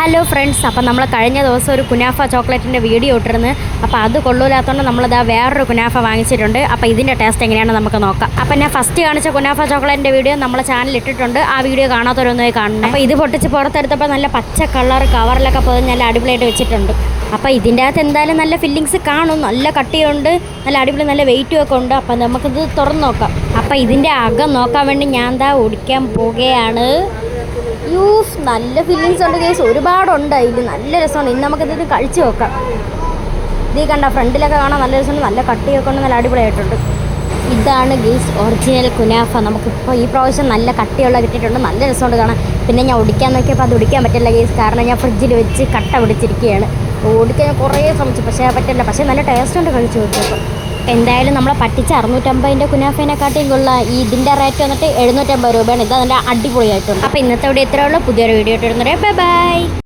Hello friends അപ്പം നമ്മൾ കഴിഞ്ഞ ദിവസം ഒരു കുനാഫ ചോക്ലേറ്റിന്റെ വീഡിയോ ഇട്ടിരുന്നു. അപ്പോൾ അത് കൊള്ളൂലാത്തതുകൊണ്ട് നമ്മളിതാ വേറൊരു കുനാഫ വാങ്ങിച്ചിട്ടുണ്ട്. അപ്പോൾ ഇതിന്റെ ടേസ്റ്റ് എങ്ങനെയാണെന്ന് നമുക്ക് നോക്കാം. അപ്പം ഞാൻ ഫസ്റ്റ് കാണിച്ച കുനാഫ ചോക്ലേറ്റിന്റെ വീഡിയോ നമ്മളെ ചാനൽ ഇട്ടിട്ടുണ്ട്. ആ വീഡിയോ കാണാത്തവരൊന്നും കാണണം. അപ്പോൾ ഇത് പൊട്ടിച്ച് പുറത്തെടുത്തപ്പോൾ നല്ല പച്ച കളർ കവറിലൊക്കെ പോയി നല്ല അടിപൊളിയായിട്ട് വെച്ചിട്ടുണ്ട്. അപ്പോൾ ഇതിന്റെ അകത്ത് എന്തായാലും നല്ല ഫില്ലിങ്സ് കാണും. നല്ല കട്ടിയുണ്ട്. നല്ല അടിപൊളി നല്ല വെയിറ്റും ഒക്കെ ഉണ്ട്. അപ്പം നമുക്കിത് തുറന്ന് നോക്കാം. അപ്പോൾ ഇതിന്റെ അകം നോക്കാൻ വേണ്ടി ഞാൻ എന്താ ഓടിക്കാൻ പോവുകയാണ്. നല്ല ഫീലിങ്സ് ഉണ്ട് കേസ് ഒരുപാടുണ്ട് അതിൽ നല്ല രസമാണ്. ഇന്ന് നമുക്കിത് കഴിച്ച് നോക്കാം. ഇതീ കണ്ട ഫ്രണ്ടിലൊക്കെ കാണാൻ നല്ല രസമുണ്ട്. നല്ല കട്ടിയൊക്കെ ഉണ്ട്. നല്ല അടിപൊളിയായിട്ടുണ്ട്. ഇതാണ് ഗീസ് ഒറിജിനൽ കുനാഫ. നമുക്കിപ്പോൾ ഈ പ്രാവശ്യം നല്ല കട്ടിയുള്ള കിട്ടിയിട്ടുണ്ട്. നല്ല രസമുണ്ട് കാണാൻ. പിന്നെ ഞാൻ ഒടിക്കാൻ നോക്കിയപ്പോൾ അത് ഒടിക്കാൻ പറ്റില്ല ഗീസ്. കാരണം ഞാൻ ഫ്രിഡ്ജിൽ വെച്ച് കട്ട പിടിച്ചിരിക്കുകയാണ്. ഓടിക്കാൻ കുറേ ശ്രമിച്ചു. പക്ഷേ പറ്റില്ല. പക്ഷേ നല്ല ടേസ്റ്റ് ഉണ്ട് കഴിച്ചു നോക്കിയപ്പോൾ എന്തായാലും നമ്മളെ പറ്റിച്ച അറുന്നൂറ്റമ്പതിന്റെ കുനാഫേനെക്കാട്ടിയും കൊള്ളാം ഈ ഇതിന്റെ റേറ്റ് വന്നിട്ട് എഴുന്നൂറ്റമ്പത് രൂപയാണ്. ഇത് അതിന്റെ അടിപൊളിയായിട്ടുണ്ട്. അപ്പോൾ ഇന്നത്തെ ഇവിടെ ഇത്രയുള്ള പുതിയൊരു വീഡിയോ ഇട്ടിരുന്നത് ബൈ ബൈ